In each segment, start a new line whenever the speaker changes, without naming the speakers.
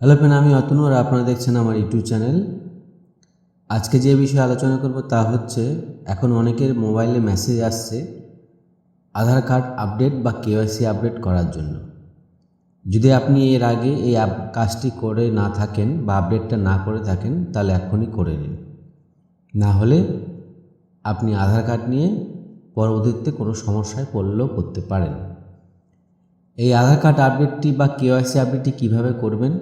Hello friend, আমি অতনু আর আপনারা দেখছেন আমার ইউটিউব চ্যানেল। আজকে যে বিষয়ে আলোচনা করব তা হচ্ছে, এখন অনেকের মোবাইলে মেসেজ আসছে, আধার কার্ড আপডেট বা কেওয়াইসি আপডেট করার জন্য। যদি আপনি এর আগে এই কাজটি করে না থাকেন বা আপডেটটা না করে থাকেন, তাহলে এখনই করে নিন। না হলে আপনি আধার কার্ড নিয়ে পরবর্তীতে কোনো সমস্যায় পড়লেও পড়তে পারেন। এই আধার কার্ড আপডেটটি বা কেওয়াইসি আপডেটটি কীভাবে করবেন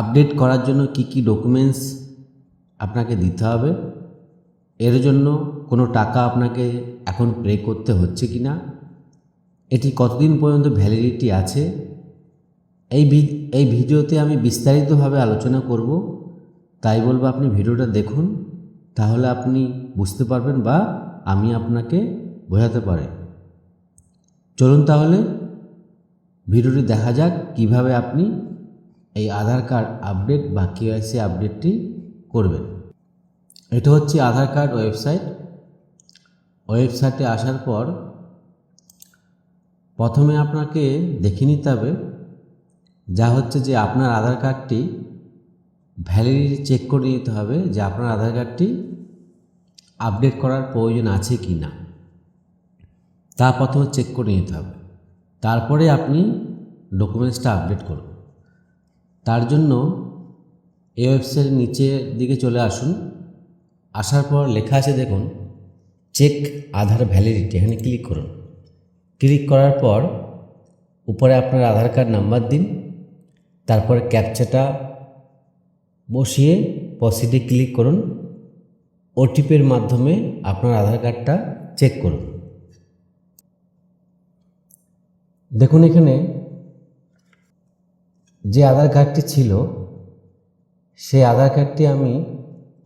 আপডেট করার জন্য কি কি ডকুমেন্টস আপনাকে দিতে হবে? এর জন্য কোনো টাকা আপনাকে এখন পে করতে হচ্ছে কি না? এটি কতদিন পর্যন্ত ভ্যালিডিটি আছে? এই এই ভিডিওতে আমি বিস্তারিতভাবে আলোচনা করব। তাই বলব আপনি ভিডিওটা দেখুন, তাহলে আপনি বুঝতে পারবেন বা আমি আপনাকে বোঝাতে পারি। চলুন তাহলে ভিডিওটি দেখা যাক কীভাবে আপনি এই আধার কার্ড আপডেট বা কেওয়াইসি আপডেটটি করবেন। এটা হচ্ছে আধার কার্ড ওয়েবসাইট। ওয়েবসাইটে আসার পর প্রথমে আপনাকে দেখে নিতে হবে যা হচ্ছে যে আপনার আধার কার্ডটি ভ্যালিডিটি চেক করে নিতে হবে যে আপনার আধার কার্ডটি আপডেট করার প্রয়োজন আছে কি না। তা প্রথমে চেক করে নিতে হবে। তারপরে আপনি ডকুমেন্টসটা আপডেট করুন। তার জন্য এই ওয়েবসাইটের নিচের দিকে চলে আসুন। আসার পর লেখা আছে, দেখুন চেক আধার ভ্যালিডিটি এখানে ক্লিক করুন। ক্লিক করার পর উপরে আপনার আধার কার্ড নাম্বার দিন, তারপরে ক্যাপচাটা বসিয়ে প্রসিডে ক্লিক করুন। ওটিপির মাধ্যমে আপনার আধার কার্ডটা চেক করুন। দেখুন এখানে যে আধার কার্ডটি ছিল, সেই আধার কার্ডটি আমি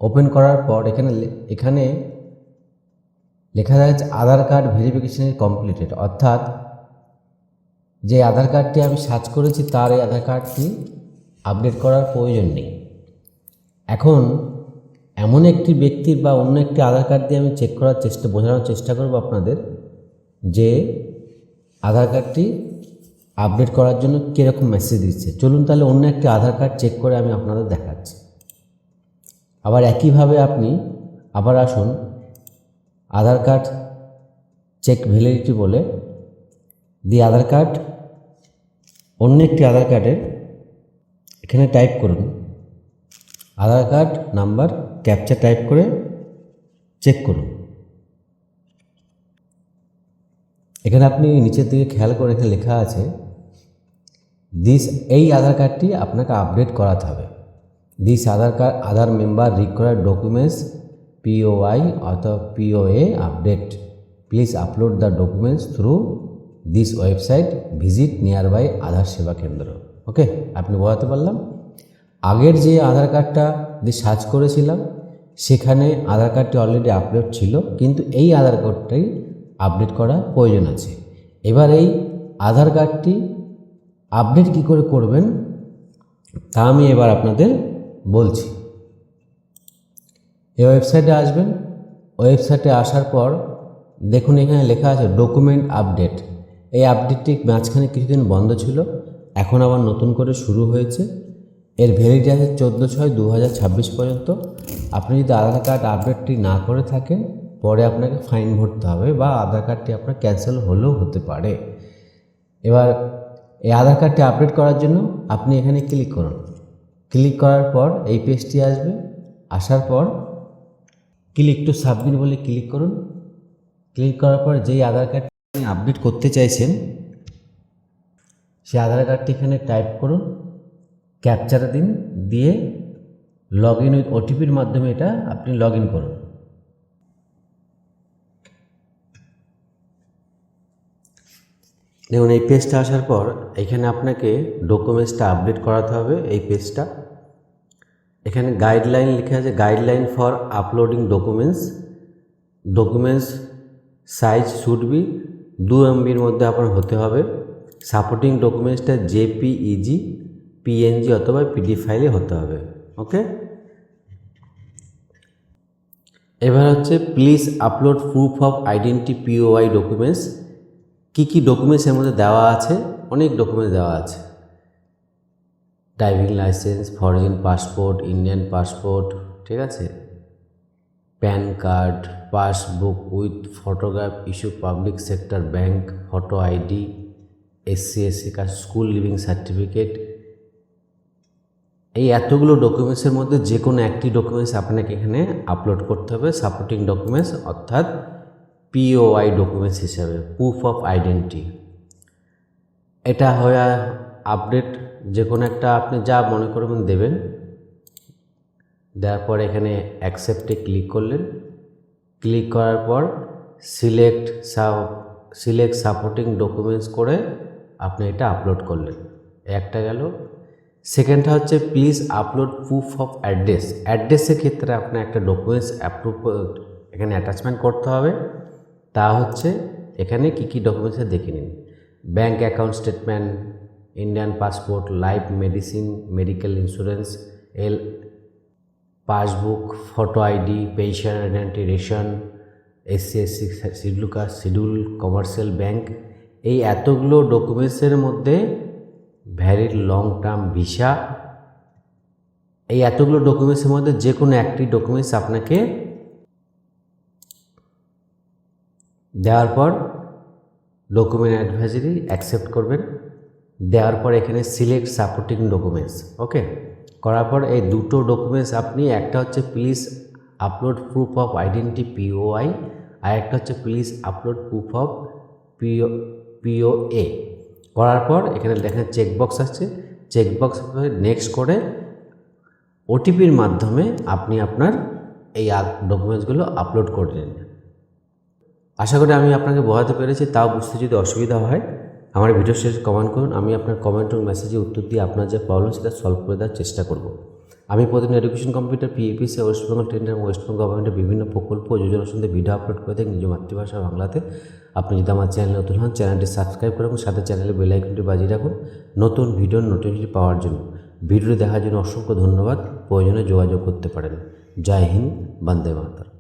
ওপেন করার পর এখানে এখানে লেখা যাচ্ছে আধার কার্ড ভেরিফিকেশনের কমপ্লিটেড অর্থাৎ যে আধার কার্ডটি আমি সার্চ করেছি, তার এই আধার কার্ডটি আপডেট করার প্রয়োজন নেই। এখন এমন একটি ব্যক্তির বা অন্য একটি আধার কার্ড দিয়ে আমি চেক করার চেষ্টা, বোঝানোর চেষ্টা করব আপনাদের যে আধার কার্ডটি আপডেট করার জন্য কীরকম মেসেজ দিচ্ছে? চলুন তাহলে অন্য একটি আধার কার্ড চেক করে আমি আপনাদের দেখাচ্ছি। আবার একইভাবে আপনি আবার আসুন, আধার কার্ড চেক ভ্যালিডিটি বলে দিয়ে আধার কার্ড অন্য একটি আধার কার্ডের এখানে টাইপ করুন। Aadhaar card number captcha type করে চেক করুন। এখানে আপনি নিচের দিকে খেয়াল করে এখানে লেখা আছে দিস এই আধার কার্ডটি আপনাকে আপডেট করাতে হবে। This Aadhaar card, Aadhaar member require documents P O I অথবা P O A update please upload the documents through this website visit nearby Aadhaar Seva Kendra. Okay আপনি বোঝাতে পারলাম? আগের যে আধার কার্ডটা দিয়ে সার্চ করেছিলাম, সেখানে আধার কার্ডটি অলরেডি আপলোড ছিল, কিন্তু এই আধার কার্ডটাই আপডেট করা প্রয়োজন আছে। এবার এই আধার কার্ডটি আপডেট কী করে করবেন, তা আমি এবার আপনাদের বলছি। এই ওয়েবসাইটে আসবেন। ওয়েবসাইটে আসার পর দেখুন এখানে লেখা আছে ডকুমেন্ট আপডেট। এই আপডেটটি মাঝখানে কিছুদিন বন্ধ ছিল, এখন আবার নতুন করে শুরু হয়েছে। এর ভ্যালিডিটি আছে চোদ্দ ছয় দু হাজার ছাব্বিশ পর্যন্ত। আপনি যদি আধার কার্ড আপডেটটি না করে থাকেন পরে আপনাকে ফাইন ভরতে হবে বা আধার কার্ডটি আপনার ক্যান্সেল হলেও হতে পারে। এবার এই আধার কার্ডটি আপডেট করার জন্য আপনি এখানে ক্লিক করুন। ক্লিক করার পর এই পেজটি আসবে। আসার পর ক্লিক টু সাবমিট বলে ক্লিক করুন। ক্লিক করার পর যেই আধার কার্ড আপনি আপডেট করতে চাইছেন, সেই আধার কার্ডটি এখানে টাইপ করুন, ক্যাপচার দিন, দিয়ে লগ ইন উইথ ওটিপির মাধ্যমে এটা আপনি লগ ইন করুন। দেখুন, এই পেজটা আসার পর এখানে আপনাকে ডকুমেন্টসটা আপডেট করাতে হবে এই পেজটা এখানে গাইডলাইন লেখা আছে guideline for uploading documents documents size should be দু এমবির মধ্যে আপনার হতে হবে। Supporting ডকুমেন্টসটা J P E G P N G অথবা পিডি ফাইলে হতে হবে ওকে এবার হচ্ছে please upload proof of identity P O I documents কী কী ডকুমেন্টস এর মধ্যে দেওয়া আছে? অনেক ডকুমেন্টস দেওয়া আছে। Driving licence foreign passport Indian passport ঠিক আছে? PAN card passbook with photograph issue public sector bank photo ID S C S C card school leaving certificate এই এতগুলো ডকুমেন্টসের মধ্যে যে কোনো একটি ডকুমেন্টস আপনাকে এখানে আপলোড করতে হবে। সাপোর্টিং ডকুমেন্টস অর্থাৎ পিওআই ডকুমেন্টস হিসাবে প্রুফ অফ আইডেন্টি এটা হয় আপডেট যে কোনো একটা আপনি যা মনে করবেন দেবেন। দেওয়ার পর এখানে অ্যাকসেপ্টে ক্লিক করলেন। ক্লিক করার পর সিলেক্ট সিলেক্ট সাপোর্টিং ডকুমেন্টস করে আপনি এটা আপলোড করলেন। একটা গেল। সেকেন্ডটা হচ্ছে please upload proof of address অ্যাড্রেসের ক্ষেত্রে আপনার একটা ডকুমেন্টস অ্যাপ্রুভ এখানে অ্যাটাচমেন্ট করতে হবে। তা হচ্ছে এখানে কী কী ডকুমেন্টস দেখে নিন। Bank account statement Indian passport life medicine medical insurance L passbook photo ID pension identity ration S C S C schedule caste schedule commercial bank এই এতগুলো ডকুমেন্টসের মধ্যে ভ্যালিড লং টার্ম ভিসা এই এতগুলো ডকুমেন্টসের মধ্যে যে কোনো একটি ডকুমেন্টস আপনাকে দেওয়ার পর ডকুমেন্ট অ্যাডভাইজারি অ্যাকসেপ্ট করবেন। দেওয়ার পর এখানে সিলেক্ট সাপোর্টিং ডকুমেন্টস ওকে করার পর এই দুটো ডকুমেন্টস আপনি, একটা হচ্ছে please upload proof of identity P O I আর একটা হচ্ছে please upload proof of P O P O A করার পর এখানে দেখেন চেকবক্স আছে। চেকবক্স নেক্সট করে ওটিপির মাধ্যমে আপনি আপনার এই ডকুমেন্টসগুলো আপলোড করে নিন। আশা করি আমি আপনাকে বোঝাতে পেরেছি, তাও বুঝতে যদি অসুবিধা হয়, আমার ভিডিও শেষে কমেন্ট করুন, আমি আপনার কমেন্ট এবং মেসেজে উত্তর দিয়ে আপনার যে প্রবলেম সেটা সলভ করে দেওয়ার চেষ্টা করব। আমি প্রতিদিন education computer P A P C West Bengal tender এবং ওয়েস্ট বেঙ্গল গভর্নমেন্টের বিভিন্ন প্রকল্প ও যোজনা সম্বন্ধে ভিডিও আপলোড করে থাকি নিজ মাতৃভাষা বাংলাতে। আপনি যদি আমার চ্যানেলে নতুন হন চ্যানেলটি সাবস্ক্রাইব করুন সাথে চ্যানেলে বেল আইকনটি বাজিয়ে রাখুন, নতুন ভিডিওর নোটিফিকেশন পাওয়ার জন্য। ভিডিওটি দেখার জন্য অসংখ্য ধন্যবাদ, প্রয়োজনে যোগাযোগ করতে পারেন। জয় হিন্দ, বন্দে মাতরম।